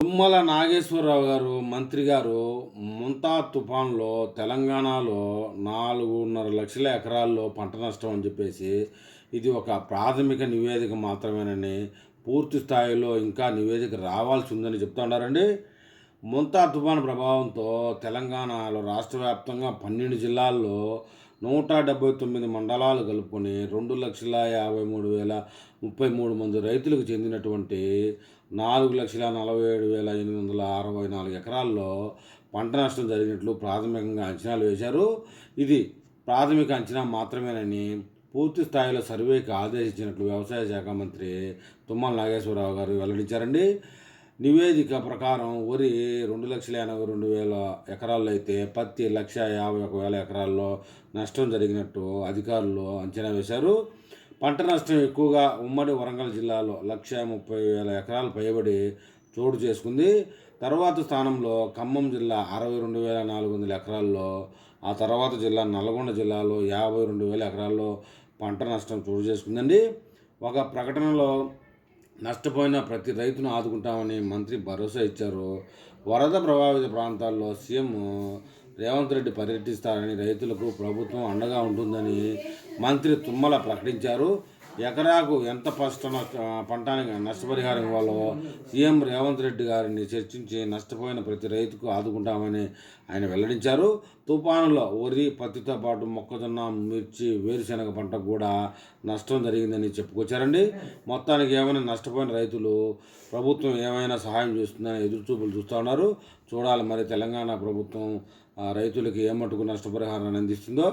తుమ్మల నాగేశ్వరరావు గారు మంత్రి గారు ముంతా తుఫాన్లో తెలంగాణలో నాలుగున్నర లక్షల ఎకరాల్లో పంట నష్టం అని చెప్పేసి ఇది ఒక ప్రాథమిక నివేదిక మాత్రమేనని పూర్తి స్థాయిలో ఇంకా నివేదిక రావాల్సి ఉందని చెప్తా ముంతా తుఫాన్ ప్రభావంతో తెలంగాణలో రాష్ట్ర వ్యాప్తంగా పన్నెండు జిల్లాల్లో నూట డెబ్బై తొమ్మిది మండలాలు కలుపుకొని రెండు లక్షల యాభై మూడు వేల ముప్పై మూడు మంది రైతులకు చెందినటువంటి నాలుగు లక్షల నలభై ఏడు వేల ఎనిమిది వందల అరవై నాలుగు ఎకరాల్లో పంట నష్టం జరిగినట్లు ప్రాథమికంగా అంచనాలు వేశారు. ఇది ప్రాథమిక అంచనా మాత్రమేనని పూర్తి స్థాయిలో సర్వేకి ఆదేశించినట్లు వ్యవసాయ శాఖ మంత్రి తుమ్మల నాగేశ్వరరావు గారు వెల్లడించారండి. నివేదిక ప్రకారం వరి రెండు లక్షల ఎనభై రెండు వేల ఎకరాల్లో అయితే పత్తి లక్ష యాభై ఒక వేల ఎకరాల్లో నష్టం జరిగినట్టు అధికారులు అంచనా వేశారు. పంట నష్టం ఎక్కువగా ఉమ్మడి వరంగల్ జిల్లాలో లక్ష ముప్పై వేల ఎకరాలు పైబడి చోటు చేసుకుంది. తర్వాత స్థానంలో ఖమ్మం జిల్లా అరవై రెండు వేల నాలుగు వందల ఎకరాల్లో ఆ తర్వాత జిల్లా నల్గొండ జిల్లాలో యాభై రెండు వేల ఎకరాల్లో పంట నష్టం చోటు చేసుకుందండి. ఒక ప్రకటనలో నష్టపోయిన ప్రతి రైతును ఆదుకుంటామని మంత్రి భరోసా ఇచ్చారు. వరద ప్రభావిత ప్రాంతాల్లో సీఎం రేవంత్ రెడ్డి పర్యటిస్తారని రైతులకు ప్రభుత్వం అండగా ఉంటుందని మంత్రి తుమ్మల ప్రకటించారు. ఎకరాకు ఎంత ఫస్ట్ నష్ట పంటానికి నష్టపరిహారం ఇవ్వాలో సీఎం రేవంత్ రెడ్డి గారిని చర్చించి నష్టపోయిన ప్రతి రైతుకు ఆదుకుంటామని ఆయన వెల్లడించారు. తుఫానులో వరి పత్తితో పాటు మొక్కజొన్న మిర్చి వేరుశెనగ పంటకు కూడా నష్టం జరిగిందని చెప్పుకొచ్చారండి. మొత్తానికి ఏమైనా నష్టపోయిన రైతులు ప్రభుత్వం ఏమైనా సహాయం చేస్తుందని ఎదురుచూపులు చూస్తూ ఉన్నారు. చూడాలి మరి తెలంగాణ ప్రభుత్వం రైతులకి ఏ మటుకు నష్టపరిహారాన్ని అందిస్తుందో.